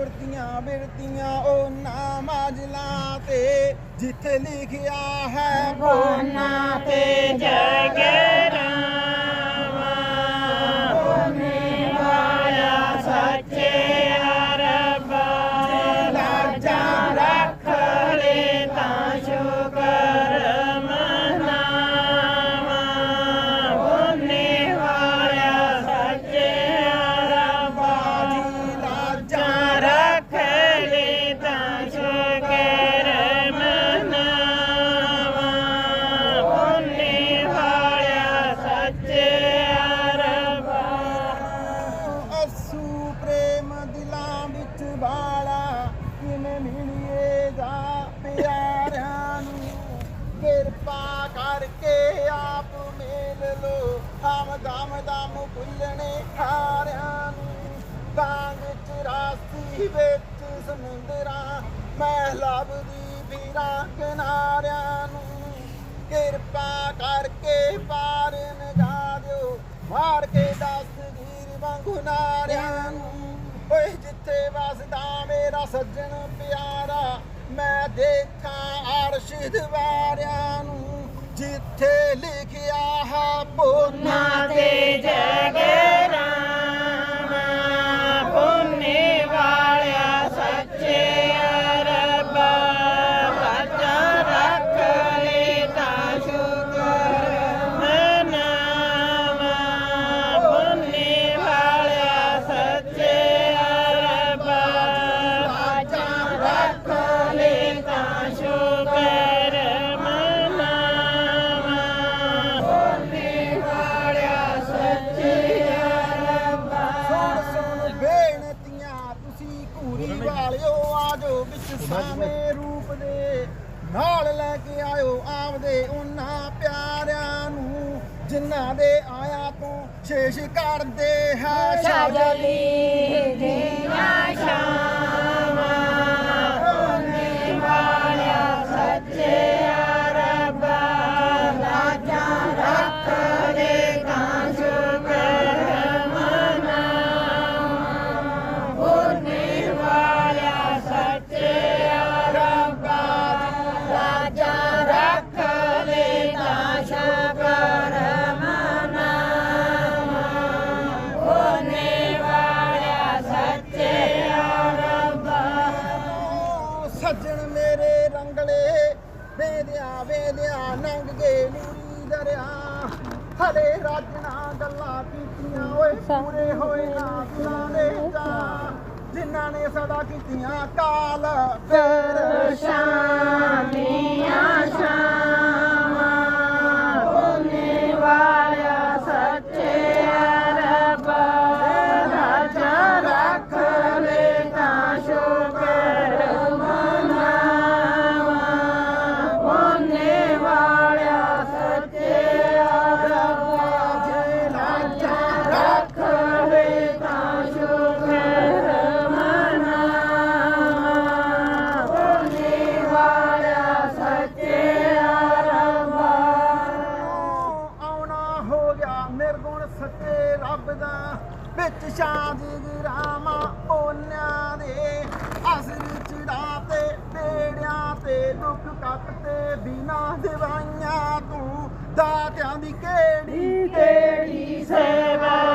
ਸੁਰਤੀਆਂ ਬਿਰਤੀਆਂ ਉਹ ਨਾਮਾਜਲਾ ਤੇ ਜਿੱਥੇ ਲਿਖਿਆ ਹੈ ਬੋਨਾ ਤੇ ਜਗ ਵਿੱਚ ਬਾਲਾ ਕਿਵੇਂ ਮਿਲੀਏ ਦਾ ਪਿਆਰਿਆਂ ਨੂੰ? ਕਿਰਪਾ ਕਰਕੇ ਆਪ ਮੇਲ ਲੋ ਹਮ ਦਮ ਦਮ ਭੁੱਲਣੇ ਖਾਰਿਆਂ ਨੂੰ। ਕਾਂਗ ਚ ਰਾਸੀ ਵਿੱਚ ਸਮੁੰਦਰਾਂ, ਮੈਂ ਲੱਭਦੀ ਫਿਰਾਂ ਕਿਨਾਰਿਆਂ ਨੂੰ। ਕਿਰਪਾ ਕਰਕੇ ਪਾਰ ਨਗਾ ਦਿਓ। ਮਾਰ ਕੇ ਦਸ ਗੀਰ ਵਾਂਗੂ ਨਾਰਿਆਂ ਨੂੰ। ਜਿੱਥੇ ਵਸਦਾ ਮੇਰਾ ਸੱਜਣ ਪਿਆਰਾ, ਮੈਂ ਦੇਖਾਂ ਅਰਸ਼ ਦਵਾਰਿਆਂ ਨੂੰ। ਜਿੱਥੇ ਲਿਖਿਆ ਹੈ, ਬੋਨਾ ਤੇ ਜਗ ਘੂਰੀ ਵਾਲਿਓ ਆਜੋ ਵਿੱਚ ਸਾਵੇਂ ਰੂਪ ਦੇ। ਨਾਲ ਲੈ ਕੇ ਆਇਓ ਆਪਦੇ ਉਹਨਾਂ ਪਿਆਰਿਆਂ ਨੂੰ ਜਿਨ੍ਹਾਂ ਦੇ ਆਇਆ ਤੋਂ ਸ਼ੇਸ਼ ਕਰਦੇ ਹੈ ਸ਼ਾਜਲੀ ਦੀਆਂ ਸ਼ਾਮਾਂ ਰੰਗਲੇ ਵੇਦਿਆਂ ਵੇਦਿਆਂ ਲੰਘ ਗਏ ਨੂਰੀ ਦਰਿਆ। ਹਲੇ ਰਾਜਣਾ ਗੱਲਾਂ ਕੀਤੀਆਂ, ਓਏ ਪੂਰੇ ਹੋਏ ਨਾ ਦਿਲਾਂ ਦੇ ਚਾਅ। ਜਿਨ੍ਹਾਂ ਨੇ ਸਦਾ ਕੀਤੀਆਂ ਕਾਲ, ਫੇਰ ਸ਼ਾਮੀਆਂ ਸ਼ਾਮਾਂ ਵਿੱਚ ਸ਼ਾਦ ਗਰਾਮਾ ਓਨਿਆਂ ਦੇ ਅਸਰ ਚੜਾ ਤੇ ਬੇੜਿਆਂ ਤੇ ਦੁੱਖ ਕੱਟ ਤੇ ਬਿਨਾ ਦਵਾਈਆਂ ਤੂੰ ਦਾਤਿਆਂ ਦੀ ਕਿਹੜੀ ਕਿਹੜੀ ਸੇਵਾ